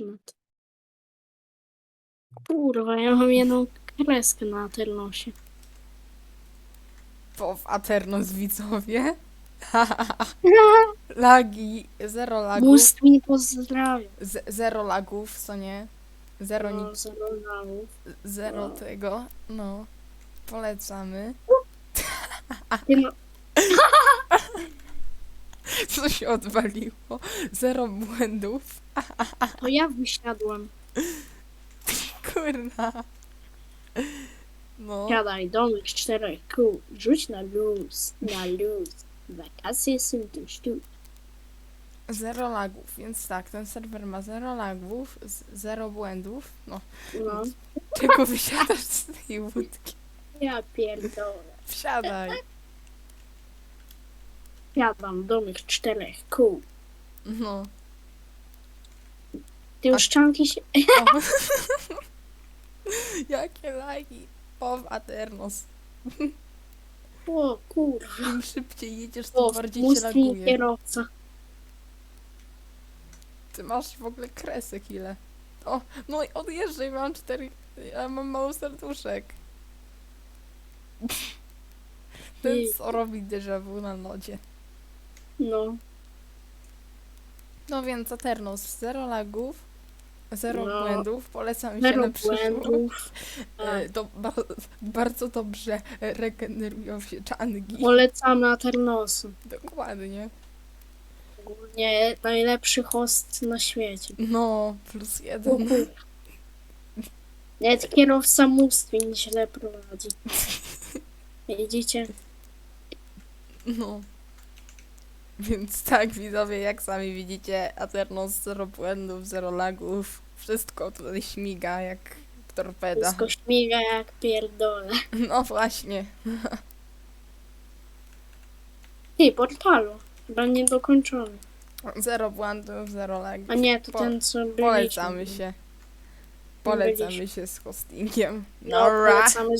Net. Kurwa, ja mam jedną kreskę na Aternosie. Po w Aternos widzowie. Lagi, zero lagów. Boost mi pozdrawiam. Z, zero lagów, co nie? Zero No, nic, zero lagów. zero no. tego. No. Polecamy. Ty no, Co się odwaliło? Zero błędów. to ja wysiadłem. Kurna. No. Siadaj, domek czterech kół. Rzuć na luz, na luz. Wakacje są tu. Zero lagów, więc tak, ten serwer ma zero lagów, z- zero błędów. No, No, czego wysiadasz z tej łódki? ja pierdolę. Wsiadaj. Siadam, domek czterech kół. No. Ty już czanki się... O. Jakie lagi? O, Aternos. O kurwa. Im szybciej jedziesz, tym O, bardziej się mi laguje. kierowca. Ty masz w ogóle kresek ile? O, no i odjeżdżaj, mam cztery... Ja mam mało serduszek. Ten co robi déjà vu na lodzie. No, No więc Aternos, zero lagów, zero No. błędów, polecam się zero na przyszłość. błędów. E, To ba bardzo dobrze regenerują się czangi. Polecamy Aternosu. Dokładnie. Ogólnie najlepszy host na świecie. No, plus jeden. kurwa. Nawet kierowca Mustwin źle prowadzi. Widzicie? No. Więc tak, widzowie, jak sami widzicie, Aternos zero błędów, zero lagów. Wszystko tutaj śmiga jak torpeda. Wszystko śmiga jak pierdolę. No właśnie. Ty, portalu. Chyba niedokończony. Zero błędów, zero lagów. A nie, to Po- ten co byliśmy. Polecamy się. Polecamy się z hostingiem. No, Nora. polecamy